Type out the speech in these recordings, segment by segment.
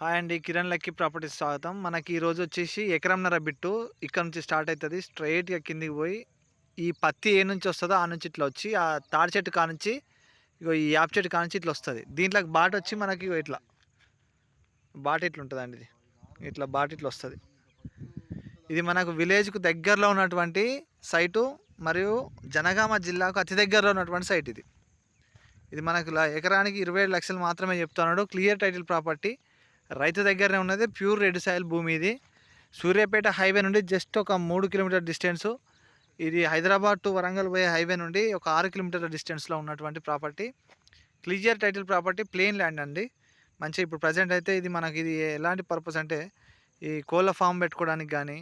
Hi అండి. Kiran lucky properties స్వాగతం. మనకి ఈరోజు వచ్చేసి ఎకరంన్నర బిట్టు ఇక్కడ నుంచి స్టార్ట్ అవుతుంది స్ట్రైట్గా కిందికి పోయి ఈ పత్తి ఏ నుంచి వస్తుందో ఆ నుంచి ఇట్లా వచ్చి ఆ తాడి చెట్టు కానుంచి ఇగో ఈ యాప్ చెట్టు కానుంచి ఇట్లా వస్తుంది. దీంట్లోకి బాట వచ్చి మనకి ఇట్లా బాట ఇట్లా ఉంటుంది అండి ఇది. ఇట్లా బాట ఇట్లా వస్తుంది. ఇది మనకు విలేజ్కు దగ్గరలో ఉన్నటువంటి సైటు మరియు జనగామ జిల్లాకు అతి దగ్గరలో ఉన్నటువంటి సైట్ ఇది. ఇది మనకు ఎకరానికి ఇరవై లక్షలు మాత్రమే చెప్తున్నాడు. క్లియర్ టైటిల్ ప్రాపర్టీ రైతు దగ్గరనే ఉన్నది. ప్యూర్ రెడ్ సాయిల్ భూమి ఇది. సూర్యాపేట హైవే నుండి జస్ట్ ఒక మూడు కిలోమీటర్ డిస్టెన్సు. ఇది హైదరాబాద్ టు వరంగల్ పోయే హైవే నుండి ఒక ఆరు కిలోమీటర్ల డిస్టెన్స్లో ఉన్నటువంటి property. Clear title property plain land అండి. మంచి ఇప్పుడు ప్రజెంట్ అయితే ఇది మనకి ఇది ఎలాంటి పర్పస్ అంటే ఈ కోళ్ళ ఫామ్ పెట్టుకోవడానికి కానీ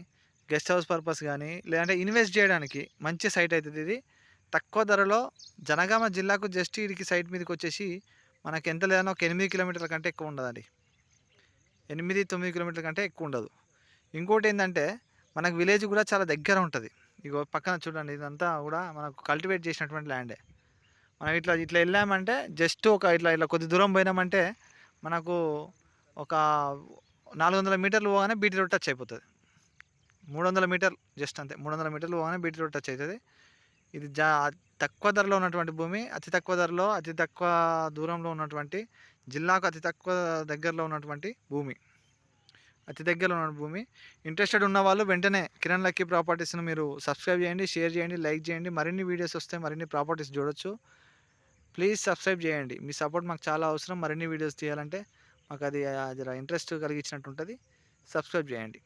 గెస్ట్ హౌస్ పర్పస్ కానీ లేదంటే ఇన్వెస్ట్ చేయడానికి మంచి సైట్ అవుతుంది ఇది. తక్కువ ధరలో జనగామ జిల్లాకు జస్ట్ వీడికి సైట్ మీదకి వచ్చేసి మనకి ఎంత లేదన్నా ఒక ఎనిమిది కిలోమీటర్ల కంటే ఎక్కువ ఉండదండి. ఎనిమిది తొమ్మిది కిలోమీటర్ల కంటే ఎక్కువ ఉండదు ఇంకోటి ఏంటంటే మనకు విలేజ్ కూడా చాలా దగ్గర ఉంటుంది. ఇగో పక్కన చూడండి ఇదంతా కూడా మనకు కల్టివేట్ చేసినటువంటి ల్యాండే. మనం ఇట్లా ఇట్లా వెళ్ళామంటే జస్ట్ ఒక ఇట్లా ఇట్లా కొద్ది దూరం పోయినామంటే మనకు ఒక నాలుగు వందల మీటర్లు పోగానే బీటీ రోడ్ టచ్ అయిపోతుంది. మూడు వందల మీటర్లు జస్ట్ అంతే. మూడు వందల మీటర్లు పోగానే బీటీ రోడ్ టచ్ అవుతుంది ఇది జా తక్కువ ధరలో ఉన్నటువంటి భూమి అతి తక్కువ ధరలో అతి తక్కువ దూరంలో ఉన్నటువంటి జిల్లాకు అతి తక్కువ దగ్గరలో ఉన్నటువంటి భూమి. అతి దగ్గరలో ఉన్న భూమి. ఇంట్రెస్టెడ్ ఉన్న వాళ్ళు వెంటనే కిరణ్ లక్కీ ప్రాపర్టీస్ని మీరు సబ్స్క్రైబ్ చేయండి షేర్ చేయండి లైక్ చేయండి. మరిన్ని వీడియోస్ వస్తే మరిన్ని ప్రాపర్టీస్ చూడొచ్చు. ప్లీజ్ సబ్స్క్రైబ్ చేయండి. మీ సపోర్ట్ మాకు చాలా అవసరం. మరిన్ని వీడియోస్ తీయాలంటే మాకు అది జర ఇంట్రెస్ట్ కలిగించినట్టు ఉంటుంది. సబ్స్క్రైబ్ చేయండి.